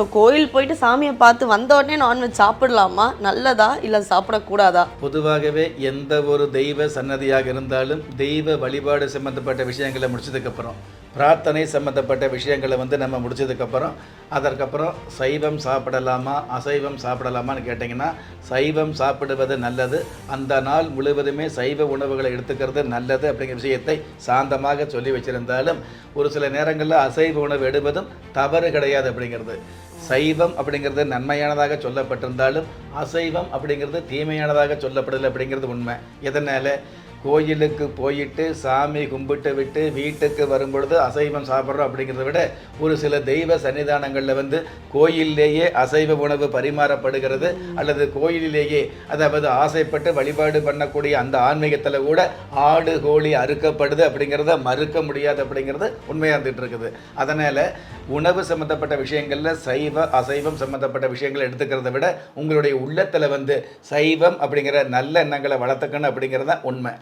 So கோயில் போயிட்டு சாமியை பார்த்து வந்த உடனே நான்வெஜ் சாப்பிடலாமா? நல்லதா? இல்லை சாப்பிடக்கூடாதா? பொதுவாகவே எந்த ஒரு தெய்வ சன்னதியாக இருந்தாலும் தெய்வ வழிபாடு சம்பந்தப்பட்ட விஷயங்களை முடிச்சதுக்கப்புறம் பிரார்த்தனை சம்மந்தப்பட்ட விஷயங்களை வந்து நம்ம முடிச்சதுக்கப்புறம் அதற்கப்புறம் சைவம் சாப்பிடலாமா அசைவம் சாப்பிடலாமான்னு கேட்டிங்கன்னா சைவம் சாப்பிடுவது நல்லது. அந்த நாள் முழுவதுமே சைவ உணவுகளை எடுத்துக்கிறது நல்லது அப்படிங்கிற விஷயத்தை சாந்தமாக சொல்லி வச்சிருந்தாலும் ஒரு சில நேரங்களில் அசைவ உணவு எடுப்பதும் தவறு கிடையாது அப்படிங்கிறது. சைவம் அப்படிங்கிறது நன்மையானதாக சொல்லப்பட்டிருந்தாலும் அசைவம் அப்படிங்கிறது தீமையானதாக சொல்லப்படலை அப்படிங்கிறது உண்மை. எதனால்? கோயிலுக்கு போயிட்டு சாமி கும்பிட்டு விட்டு வீட்டுக்கு வரும்பொழுது அசைவம் சாப்பிட்றோம் அப்படிங்கிறத விட ஒரு சில தெய்வ சன்னிதானங்களில் வந்து கோயிலேயே அசைவ உணவு பரிமாறப்படுகிறது. அல்லது கோயிலிலேயே அதாவது ஆசைப்பட்டு வழிபாடு பண்ணக்கூடிய அந்த ஆன்மீகத்தில் கூட ஆடு கோழி அறுக்கப்படுது அப்படிங்கிறத மறுக்க முடியாது அப்படிங்கிறது உண்மையாக இருந்துகிட்டு இருக்குது. அதனால் உணவு சம்மந்தப்பட்ட விஷயங்களில் சைவ அசைவம் சம்மந்தப்பட்ட விஷயங்களை எடுத்துக்கிறத விட உங்களுடைய உள்ளத்தில் வந்து சைவம் அப்படிங்கிற நல்ல எண்ணங்களை வளர்த்துக்கணும் அப்படிங்கிறது தான் உண்மை.